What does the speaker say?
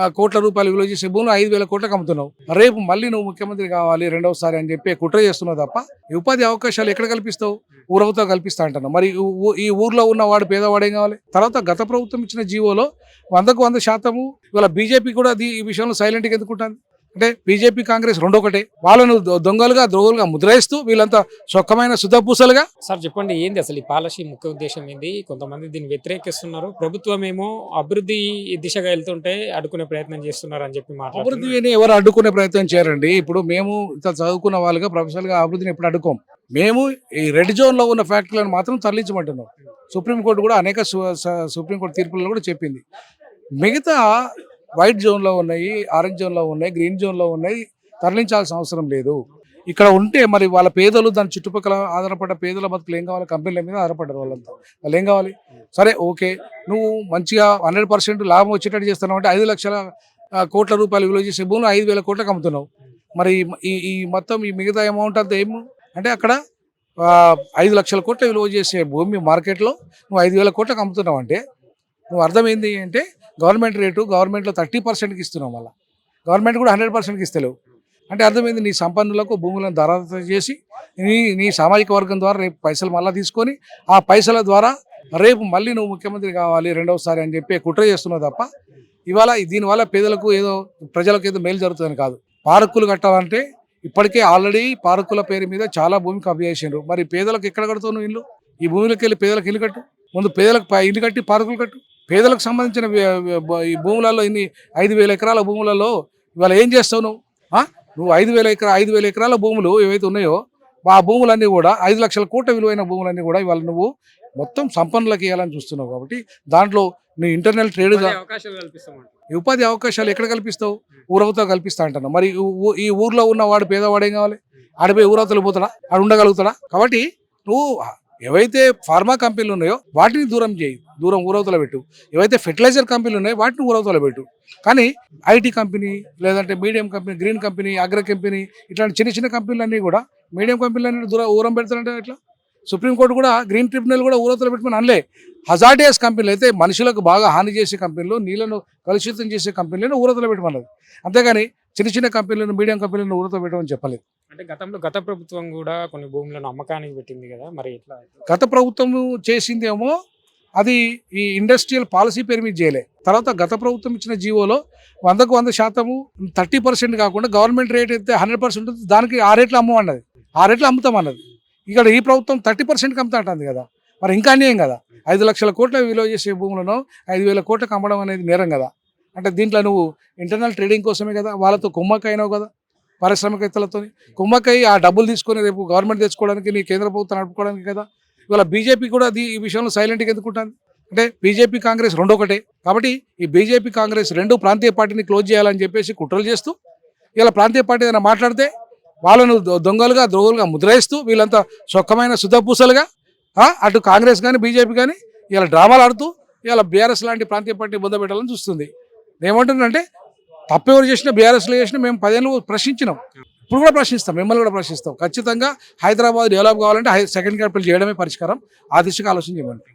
ఆ, కోట్ల రూపాయలు విలువ చేసే భూములు ఐదు వేల కోట్లకు అమ్ముతున్నావు. రేపు మళ్ళీ నువ్వు ముఖ్యమంత్రి కావాలి రెండవసారి అని చెప్పి కుట్ర చేస్తున్నావు తప్ప ఉపాధి అవకాశాలు ఎక్కడ కల్పిస్తావు? ఊరవతో కల్పిస్తా అంటున్నావు. మరి ఈ ఊర్లో ఉన్న వాడు కావాలి? తర్వాత గత ప్రభుత్వం ఇచ్చిన జీవోలో వందకు వంద శాతము ఇవాళ బీజేపీ కూడా ఈ విషయంలో సైలెంట్గా ఎందుకుంటుంది? అంటే బీజేపీ కాంగ్రెస్ రెండొకటే. వాళ్ళను దొంగలుగా ద్రోగులుగా ముద్రేస్తూ వీళ్ళంతా సొక్కమైన సుధపూసలుగా సార్ చెప్పండి ఏంది అసలు ఈ పాలసీ ముఖ్య ఉద్దేశం ఏంది? కొంతమంది దీన్ని వ్యతిరేకిస్తున్నారు. ప్రభుత్వం ఏమో అభివృద్ధి దిశగా వెళ్తుంటే అడ్డుకునే ప్రయత్నం చేస్తున్నారు అని చెప్పి మాట్లాడుతున్నారు. అభివృద్ధిని ఎవరు అడ్డుకునే ప్రయత్నం చేయరండి. ఇప్పుడు మేము ఇంత చదువుకున్న వాళ్ళుగా ప్రొఫెషనల్గా అభివృద్ధిని ఎప్పుడు అడ్డుకోం. మేము ఈ రెడ్ జోన్లో ఉన్న ఫ్యాక్టరీలను మాత్రం తరలించమంటున్నాం. సుప్రీంకోర్టు కూడా అనేక సుప్రీంకోర్టు తీర్పులలో కూడా చెప్పింది. మిగతా వైట్ జోన్లో ఉన్నాయి ఆరెంజ్ జోన్లో ఉన్నాయి గ్రీన్ జోన్లో ఉన్నాయి తరలించాల్సిన అవసరం లేదు. ఇక్కడ ఉంటే మరి వాళ్ళ పేదలు దాని చుట్టుపక్కల ఆధారపడ్డ పేదల బతుకులు ఏం కావాలి? కంపెనీల మీద ఆధారపడ్డారు వాళ్ళంతా. వాళ్ళు ఏం కావాలి? సరే ఓకే. నువ్వు మంచిగా హండ్రెడ్ పర్సెంట్ లాభం వచ్చేటట్టు చేస్తున్నావు అంటే ఐదు లక్షల కోట్ల రూపాయలు విలువ చేసే భూములు ఐదు వేల కోట్లకు అమ్ముతున్నావు. మరి ఈ ఈ మొత్తం ఈ మిగతా అమౌంట్ అంతా ఏం? అంటే అక్కడ ఐదు లక్షల కోట్ల విలువ చేసే భూమి మార్కెట్లో నువ్వు ఐదు వేల కోట్లకు అమ్ముతున్నావు అంటే నువ్వు అర్థమైంది అంటే గవర్నమెంట్ రేటు గవర్నమెంట్లో థర్టీ పర్సెంట్కి ఇస్తున్నావు మళ్ళీ. గవర్నమెంట్ కూడా హండ్రెడ్ పర్సెంట్కి ఇస్తలేవు. అంటే అర్థమైంది నీ సంపన్నులకు భూములను ధరాదత్తం చేసి నీ నీ సామాజిక వర్గం ద్వారా రేపు పైసలు మళ్ళీ తీసుకొని ఆ పైసల ద్వారా రేపు మళ్ళీ నువ్వు ముఖ్యమంత్రి కావాలి రెండవసారి అని చెప్పి కుట్ర చేస్తున్నావు తప్ప ఇవాళ దీనివల్ల పేదలకు ఏదో ప్రజలకు ఏదో మేలు జరుగుతుందని కాదు. పార్కులు కట్టాలంటే ఇప్పటికే ఆల్రెడీ పార్కుల పేరు మీద చాలా భూమి కబ్జా చేసిండ్రు. మరి పేదలకు ఎక్కడ కడతావు నువ్వు ఇల్లు? ఈ భూమిలోకి వెళ్ళి పేదలకు ఇల్లు కట్టు. ముందు పేదలకు ఇల్లు కట్టి పార్కులు కట్టు. పేదలకు సంబంధించిన ఈ భూములలో ఇన్ని ఐదు వేల ఎకరాల భూములలో ఇవాళ ఏం చేస్తావు నువ్వు? నువ్వు ఐదు వేల ఎకరా ఐదు వేల ఎకరాల భూములు ఏవైతే ఉన్నాయో ఆ భూములన్నీ కూడా ఐదు లక్షల కోట్ల విలువైన భూములన్నీ కూడా ఇవాళ నువ్వు మొత్తం సంపన్నులకు ఇవ్వాలని చూస్తున్నావు కాబట్టి దాంట్లో నీ ఇంటర్నల్ ట్రేడ్ ఉపాధి అవకాశాలు ఎక్కడ కల్పిస్తావు? ఊరవతో కల్పిస్తా అంటున్నావు మరి ఈ ఊర్లో ఉన్న వాడు పేదవాడు ఏం కావాలి? ఆడిపోయి ఊరవతలు పోతాడా? ఆడు ఉండగలుగుతాడా? కాబట్టి నువ్వు ఏవైతే ఫార్మా కంపెనీలు ఉన్నాయో వాటిని దూరం చేయి. దూరం ఊరవతల పెట్టు. ఏవైతే ఫెర్టిలైజర్ కంపెనీలు ఉన్నాయో వాటిని ఊరవతల పెట్టు. కానీ ఐటీ కంపెనీ లేదంటే మీడియం కంపెనీ గ్రీన్ కంపెనీ అగ్ర కంపెనీ ఇట్లాంటి చిన్న చిన్న కంపెనీలన్నీ కూడా మీడియం కంపెనీలన్నీ దూరం ఊరం పెడతారంటే ఎట్లా? సుప్రీంకోర్టు కూడా గ్రీన్ ట్రిబ్యునల్ కూడా ఊరవతల పెట్టమని అనలే. హజార్డియస్ కంపెనీలు అయితే మనుషులకు బాగా హాని చేసే కంపెనీలు నీళ్ళను కలుషితం చేసే కంపెనీలను ఊరతలో పెట్టమన్నది. అంతేగాని చిన్న చిన్న కంపెనీలను మీడియం కంపెనీలను ఊరతో పెట్టమని చెప్పలేదు. అంటే గతంలో గత ప్రభుత్వం కూడా కొన్ని భూములను అమ్మకానికి పెట్టింది కదా మరి ఇట్లా గత ప్రభుత్వం చేసిందేమో అది ఈ ఇండస్ట్రియల్ పాలసీ పేరు మీద చేయలే. తర్వాత గత ప్రభుత్వం ఇచ్చిన జీవోలో వందకు వంద శాతము థర్టీ పర్సెంట్ కాకుండా గవర్నమెంట్ రేట్ అయితే హండ్రెడ్ పర్సెంట్ దానికి ఆ రేట్లు అమ్మమన్నది. ఆ రేట్లు అమ్ముతామన్నది. ఇక్కడ ఈ ప్రభుత్వం థర్టీ పర్సెంట్కి అమ్ముతా అంటుంది కదా మరి ఇంకా అన్యాయం కదా. ఐదు లక్షల కోట్ల విలువ చేసే భూములను ఐదు వేల కోట్లకు అమ్మడం అనేది నేరం కదా. అంటే దీంట్లో నువ్వు ఇంటర్నల్ ట్రేడింగ్ కోసమే కదా వాళ్ళతో కుమ్మక్క కదా. పారిశ్రామికవేత్తలతో కుమ్మకై ఆ డబ్బులు తీసుకొని రేపు గవర్నమెంట్ తెచ్చుకోవడానికి నీ కేంద్ర ప్రభుత్వం నడుపుకోవడానికి కదా. ఇవాళ బీజేపీ కూడా ఈ విషయంలో సైలెంట్గా ఎందుకుంటుంది? అంటే బీజేపీ కాంగ్రెస్ రెండొకటే. కాబట్టి ఈ బీజేపీ కాంగ్రెస్ రెండు ప్రాంతీయ పార్టీని క్లోజ్ చేయాలని చెప్పేసి కుట్రలు చేస్తూ ఇలా ప్రాంతీయ పార్టీ ఏదైనా మాట్లాడితే వాళ్ళను దొ- దొంగలుగా ద్రోగులుగా ముద్రేస్తూ వీళ్ళంతా సొక్కమైన శుద్ధపూసలుగా అటు కాంగ్రెస్ కానీ బీజేపీ కానీ ఇలా డ్రామాలు ఆడుతూ ఇలా బీఆర్ఎస్ లాంటి ప్రాంతీయ పార్టీ బుద్ధ పెట్టాలని చూస్తుంది. ఏమంటుందంటే తప్పెవరు చేసినా బీఆర్ఎస్లో చేసినా మేము పదేళ్ళు ప్రశ్నించినాం. ఇప్పుడు కూడా ప్రశ్నిస్తాం మిమ్మల్ని కూడా ప్రశ్నిస్తాం. ఖచ్చితంగా హైదరాబాద్ డెవలప్ కావాలంటే హై- సెకండ్ క్యాపిటల్ చేయడమే పరిష్కారం. ఆ దిశగా ఆలోచన చేయమంటాం